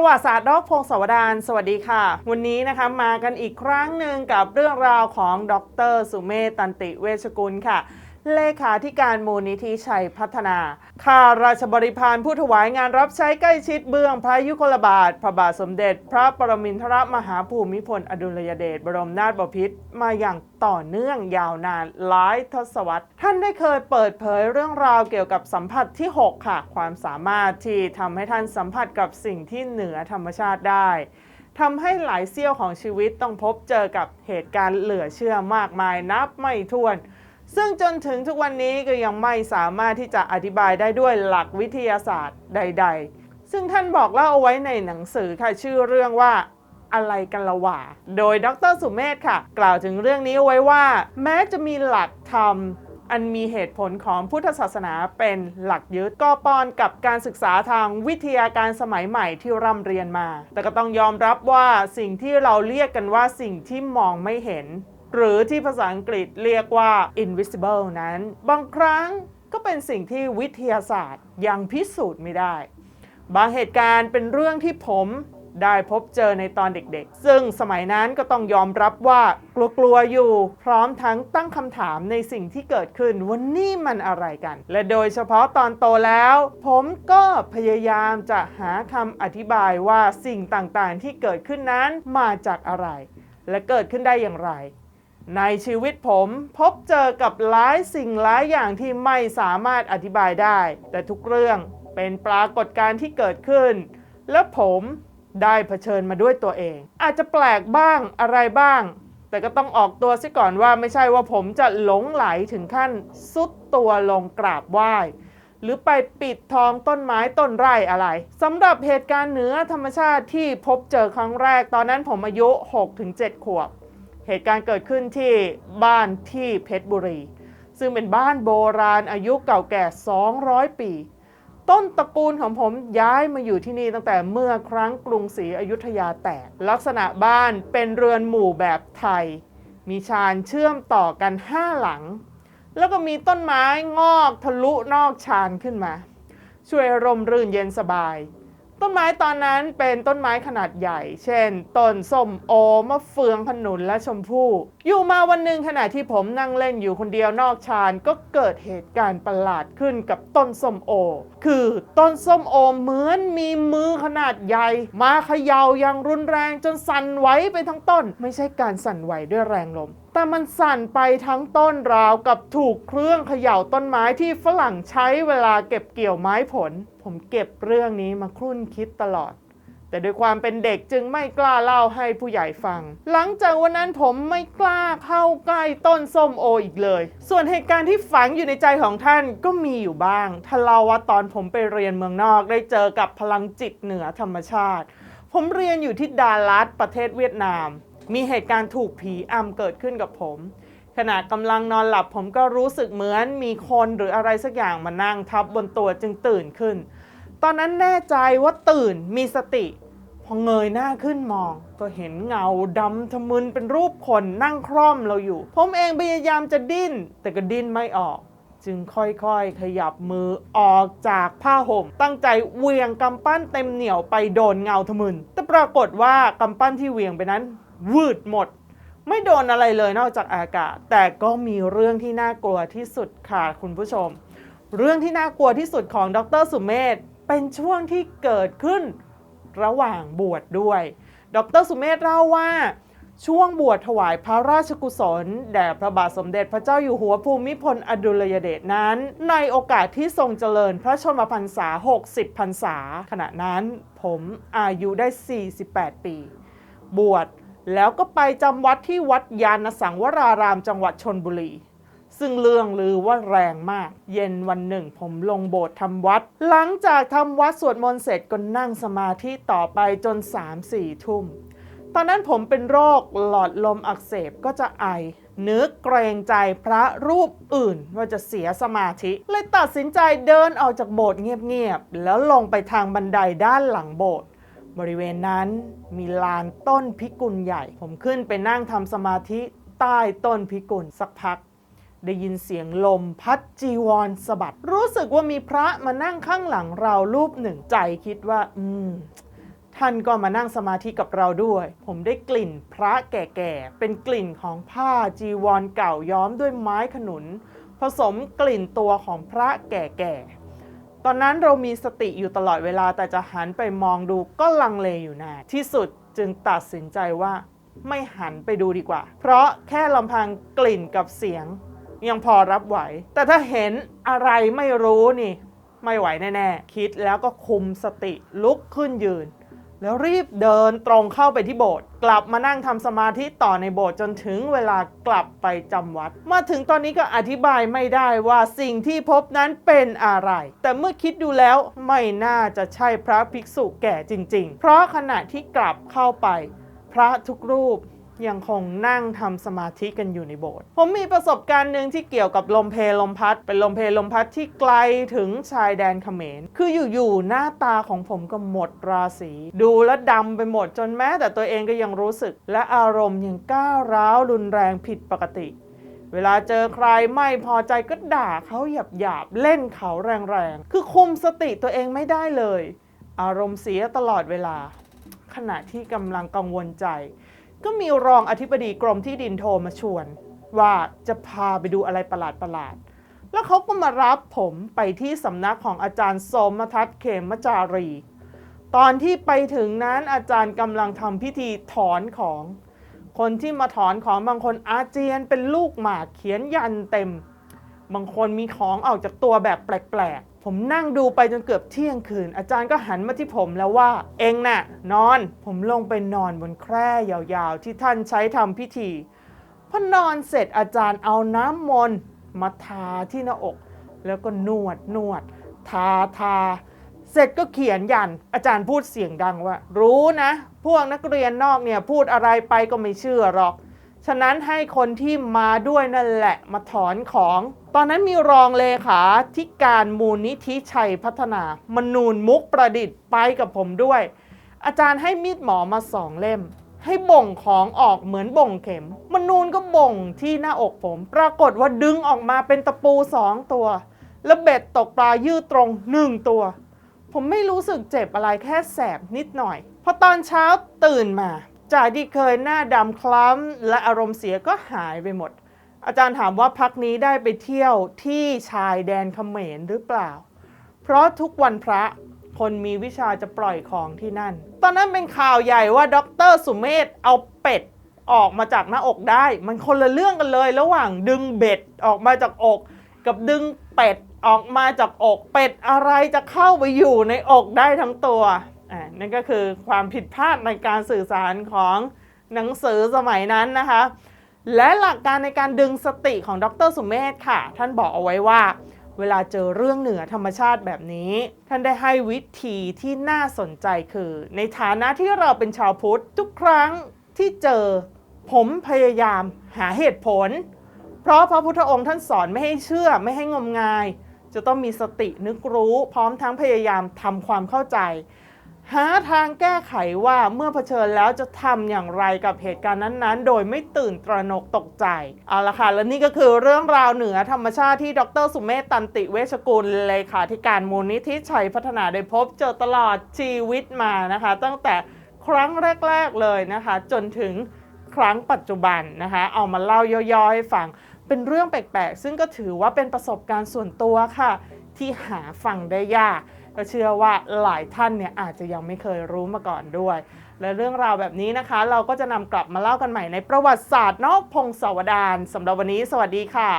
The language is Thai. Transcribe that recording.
ประวัติศาสตร์ดอกพงศาวดารสวัสดีค่ะ วันนี้นะคะมากันอีกครั้งหนึ่งกับเรื่องราวของดรสุเมธตันติเวชกุลค่ะ เลขาธิการมูลนิธิชัยพัฒนา ข้าราชบริพารผู้ถวายงานรับใช้ใกล้ชิดเบื้องพระยุคลบาท พระบาทสมเด็จ พระปรมินทรมหาภูมิพล อดุลยเดชบรมนาถบพิตรมาอย่างต่อเนื่องยาวนานหลายทศวรรษ ท่านได้เคยเปิดเผยเรื่องราวเกี่ยวกับสัมผัสที่ 6 ค่ะ ความสามารถที่ทำให้ท่านสัมผัสกับสิ่งที่เหนือธรรมชาติได้ทำให้หลายเสี้ยวของชีวิตต้องพบเจอกับเหตุการณ์เหลือเชื่อมากมายนับไม่ถ้วน ซึ่งจนถึงทุกวันนี้ก็ยังไม่สามารถที่จะอธิบายได้ด้วยหลักวิทยาศาสตร์ใด ๆ ซึ่งท่านบอกเล่าเอาไว้ในหนังสือค่ะชื่อเรื่องว่าอะไรกันละว่า โดยดรสุเมธค่ะ กล่าวถึงเรื่องนี้เอาไว้ว่า แม้จะมีหลักธรรม อันมีเหตุผลของพุทธศาสนาเป็นหลักยึดก็ปอนกับการศึกษาทางวิทยาการสมัยใหม่ที่ร่ำเรียนมา แต่ก็ต้องยอมรับว่าสิ่งที่เราเรียกกันว่าสิ่งที่มองไม่เห็น หรือที่ภาษาอังกฤษเรียกว่า invisible นั้น บางครั้งก็เป็นสิ่งที่วิทยาศาสตร์ยังพิสูจน์ไม่ได้ บางเหตุการณ์เป็นเรื่องที่ผมได้พบเจอในตอนเด็กๆ ซึ่งสมัยนั้นก็ต้องยอมรับว่ากลัวๆอยู่ พร้อมทั้งตั้งคำถามในสิ่งที่เกิดขึ้นว่านี่มันอะไรกัน และโดยเฉพาะตอนโตแล้ว ผมก็พยายามจะหาคำอธิบายว่าสิ่งต่างๆ ที่เกิดขึ้นนั้นมาจากอะไร และเกิดขึ้นได้อย่างไร ในชีวิตผมพบเจอกับหลายสิ่งหลายอย่างที่ไม่สามารถอธิบายได้ แต่ทุกเรื่องเป็นปรากฏการณ์ที่เกิดขึ้น และผมได้เผชิญมาด้วยตัวเอง อาจจะแปลกบ้างอะไรบ้าง แต่ก็ต้องออกตัวซิก่อนว่าไม่ใช่ว่าผมจะหลงไหลถึงขั้นสุดตัวลงกราบไหว้หรือไปปิดทองต้นไม้ต้นไร่อะไรสำหรับเหตุการณ์เหนือธรรมชาติที่พบเจอครั้งแรกตอนนั้นผมอายุ 6-7 ขวบ เหตุการณ์เกิดขึ้นที่บ้านที่เพชรบุรี ซึ่งเป็นบ้านโบราณอายุเก่าแก่ 200 ปี ต้นตระกูลของผมย้ายมาอยู่ที่นี่ตั้งแต่เมื่อครั้งกรุงศรีอยุธยาแตก ลักษณะบ้านเป็นเรือนหมู่แบบไทย มีชานเชื่อมต่อกัน 5 หลัง แล้วก็มีต้นไม้งอกทะลุนอกชานขึ้นมา ช่วยร่มรื่นเย็นสบาย ต้นไม้ตอนนั้นเป็นต้นไม้ขนาดใหญ่ เช่น ต้นส้มโอมะเฟืองขนุนและชมพู่ อยู่มาวันหนึ่งขณะที่ผมนั่งเล่นอยู่คนเดียวนอกชานก็เกิดเหตุการณ์ประหลาดขึ้นกับต้นส้มโอ คือต้นส้มโอเหมือนมีมือขนาดใหญ่ มาเขย่าอย่างรุนแรงจนสั่นไหวไปทั้งต้น ไม่ใช่การสั่นไหวด้วยแรงลม แต่มันสั่นไปทั้งต้นราวกับถูกเครื่องเขย่าต้นไม้ที่ฝรั่งใช้เวลาเก็บเกี่ยวไม้ผล ผมเก็บเรื่องนี้มาครุ่นคิดตลอด แต่ด้วยความเป็นเด็กจึงไม่กล้าเล่าให้ผู้ใหญ่ฟัง หลังจากวันนั้นผมไม่กล้าเข้าใกล้ต้นส้มโออีกเลย ส่วนเหตุการณ์ที่ฝังอยู่ในใจของท่านก็มีอยู่บ้างถ้าเล่าว่าตอนผมไปเรียนเมืองนอกได้เจอกับพลังจิตเหนือธรรมชาติ ผมเรียนอยู่ที่ดาลัสประเทศเวียดนาม มีเหตุการณ์ถูกผีอำเกิดขึ้นกับผม ขณะกำลังนอนหลับผมก็รู้สึกเหมือนมีคนหรืออะไรสักอย่างมานั่งทับบนตัวจึงตื่นขึ้น ตอนนั้นแน่ใจว่าตื่นมีสติ พอเงยหน้าขึ้นมอง ก็เห็นเงาดำทะมึนเป็นรูปคนนั่งคร่อมเราอยู่ ผมเองพยายามจะดิ้น แต่ก็ดิ้นไม่ออกจึงค่อยๆ ขยับมือออกจากผ้าห่ม ตั้งใจเวียงกำปั้นเต็มเหนียวไปโดนเงาทะมึน แต่ปรากฏว่ากำปั้นที่เวียงไปนั้น วืดหมด ไม่โดนอะไรเลยนอกจากอากาศ แต่ก็มีเรื่องที่น่ากลัวที่สุดค่ะคุณผู้ชม เรื่องที่น่ากลัวที่สุดของดรสุเมธเป็นช่วงที่เกิดขึ้นระหว่างบวชด้วย ดรสุเมธเล่าว่าช่วงบวชถวายพระราชกุศล แด่พระบาทสมเด็จพระเจ้าอยู่หัวภูมิพลอดุลยเดชนั้น ในโอกาสที่ทรงเจริญพระชนมพรรษา 60 พรรษา ขณะนั้นผมอายุได้ 48 ปี บวช แล้วก็ไปจำวัดที่วัดยานสังวรารามจังหวัดชนบุรี ซึ่งเรื่องลือว่าแรงมาก เย็นวันหนึ่งผมลงโบสถ์ทำวัด หลังจากทำวัดสวดมนต์เสร็จก็นั่งสมาธิต่อไปจน 3-4 ทุ่ม ตอนนั้นผมเป็นโรคหลอดลมอักเสบก็จะไอนึกเกรงใจพระรูปอื่นว่าจะเสียสมาธิ เลยตัดสินใจเดินออกจากโบสถ์เงียบๆ แล้วลงไปทางบันไดด้านหลังโบสถ์ บริเวณนั้นมีลานต้นพิกุลใหญ่ ผมขึ้นไปนั่งทำสมาธิใต้ต้นพิกุลสักพัก ได้ยินเสียงลมพัดจีวรสะบัด รู้สึกว่ามีพระมานั่งข้างหลังเรารูปหนึ่งใจคิดว่า อืมท่านก็มานั่งสมาธิกับเราด้วย ผมได้กลิ่นพระแก่ๆ เป็นกลิ่นของผ้าจีวรเก่าย้อมด้วยไม้ขนุน ผสมกลิ่นตัวของพระแก่ๆ อนนั้นเรามีสติอยู่ตลอดเวลาแต่จะหันไปมองดูก็ลังเลอยู่นานที่สุดจึงตัดสินใจว่าไม่หันไปดูดีกว่า เพราะแค่ลำพังกลิ่นกับเสียง ยังพอรับไหว แต่ถ้าเห็นอะไรไม่รู้นี่ ไม่ไหวแน่ๆ คิดแล้วก็คุมสติลุกขึ้นยืน แล้วรีบเดินตรงเข้าไปที่โบสถ์กลับมานั่งทำสมาธิต่อในโบสถ์จนถึงเวลากลับไปจำวัด มาถึงตอนนี้ก็อธิบายไม่ได้ว่าสิ่งที่พบนั้นเป็นอะไร แต่เมื่อคิดดูแล้วไม่น่าจะใช่พระภิกษุแก่จริง ๆ เพราะขณะที่กลับเข้าไป พระทุกรูป ยังคงนั่งทำสมาธิกันอยู่ในโบสถ์ผมมีประสบการณ์หนึ่งที่เกี่ยวกับลมเพลลมพัด เป็นลมเพลลมพัดที่ไกลถึงชายแดนเขมร คืออยู่ๆหน้าตาของผมก็หมดราศี ดูแลวดำไปหมดจนแม้แต่ตัวเองก็ยังรู้สึก และอารมณ์ยังก้าวร้าวรุนแรงผิดปกติ เวลาเจอใครไม่พอใจก็ด่าเขาหยาบหยาบเล่นเขาแรงๆ คือคุมสติตัวเองไม่ได้เลย อารมณ์เสียตลอดเวลา ขณะที่กำลังกังวลใจ ก็มีรองอธิบดีกรมที่ดินโทรมาชวน ว่าจะพาไปดูอะไรประหลาดประหลาดๆแล้วเขาก็มารับผมไปที่สำนักของอาจารย์สมทัศน์เขมจารี ตอนที่ไปถึงนั้นอาจารย์กำลังทำพิธีถอนของ คนที่มาถอนของบางคนอาเจียนเป็นลูกหมากเขียนยันเต็ม บางคนมีของออกจากตัวแบบแปลกๆ ผมนั่งดูไปจนเกือบเที่ยงคืน อาจารย์ก็หันมาที่ผมแล้วว่า เองน่ะ นอน ผมลงไปนอนบนแคร่ยาวๆ ที่ท่านใช้ทำพิธีพอนอนเสร็จอาจารย์เอาน้ำมนต์มาทาที่หน้าอก แล้วก็นวดนวด ทาทา เสร็จก็เขียนยัน อาจารย์พูดเสียงดังว่า รู้นะ พวกนักเรียนนอกเนี่ยพูดอะไรไปก็ไม่เชื่อหรอก ฉะนั้นให้คนที่มาด้วยนั่นแหละมาถอนของ ตอนนั้นมีรองเลขาที่การมูลนิธิชัยพัฒนามนูนมุกประดิษฐ์ไปกับผมด้วย อาจารย์ให้มีดหมอมาสองเล่ม ให้บ่งของออกเหมือนบ่งเข็ม มนูนก็บ่งที่หน้าอกผม ปรากฏว่าดึงออกมาเป็นตะปูสองตัว แล้วเบ็ดตกปลายืดตรงหนึ่งตัว ผมไม่รู้สึกเจ็บอะไรแค่แสบนิดหน่อยพอตอนเช้าตื่นมา จากที่เคยหน้าดำคล้ำและอารมณ์เสียก็หายไปหมด อาจารย์ถามว่าพักนี้ได้ไปเที่ยวที่ชายแดนเขมรหรือเปล่า เพราะทุกวันพระคนมีวิชาจะปล่อยของที่นั่น ตอนนั้นเป็นข่าวใหญ่ว่าด็อเตอร์สุเมธเอาเป็ดออกมาจากหน้าอกได้ มันคนละเรื่องกันเลย ระหว่างดึงเบ็ดออกมาจากอก กับดึงเป็ดออกมาจากอก เป็ดอะไรจะเข้าไปอยู่ในอกได้ทั้งตัว นั่นก็คือความผิดพลาดในการสื่อสารของหนังสือสมัยนั้นนะคะ และหลักการในการดึงสติของดรสุเมธค่ะ ท่านบอกเอาไว้ว่า เวลาเจอเรื่องเหนือธรรมชาติแบบนี้ ท่านได้ให้วิธีที่น่าสนใจคือ ในฐานะที่เราเป็นชาวพุทธทุกครั้งที่เจอผมพยายามหาเหตุผล เพราะพระพุทธองค์ท่านสอนไม่ให้เชื่อไม่ให้งมงาย จะต้องมีสตินึกรู้ พร้อมทั้งพยายามทำความเข้าใจ หาทางแก้ไขว่าเมื่อเผชิญแล้วจะทำอย่างไรกับเหตุการณ์นั้นๆ โดยไม่ตื่นตระหนกตกใจ เอาละค่ะ และนี่ก็คือเรื่องราวเหนือธรรมชาติที่ดรสุเมธตันติเวชกุลเลขาธิการมูลนิธิชัยพัฒนาได้พบเจอตลอดชีวิตมานะคะ ตั้งแต่ครั้งแรก ๆเลยนะคะ จนถึงครั้งปัจจุบันนะคะ เอามาเล่าย่อๆให้ฟังเป็นเรื่องแปลกๆ ซึ่งก็ถือว่าเป็นประสบการณ์ส่วนตัวค่ะ ที่หาฟังได้ยาก ก็เชื่อว่าหลายท่านเนี่ยอาจจะยังไม่เคยรู้มาก่อนด้วย และเรื่องราวแบบนี้นะคะ เราก็จะนำกลับมาเล่ากันใหม่ในประวัติศาสตร์นอกพงศาวดารสำหรับวันนี้ สวัสดีค่ะ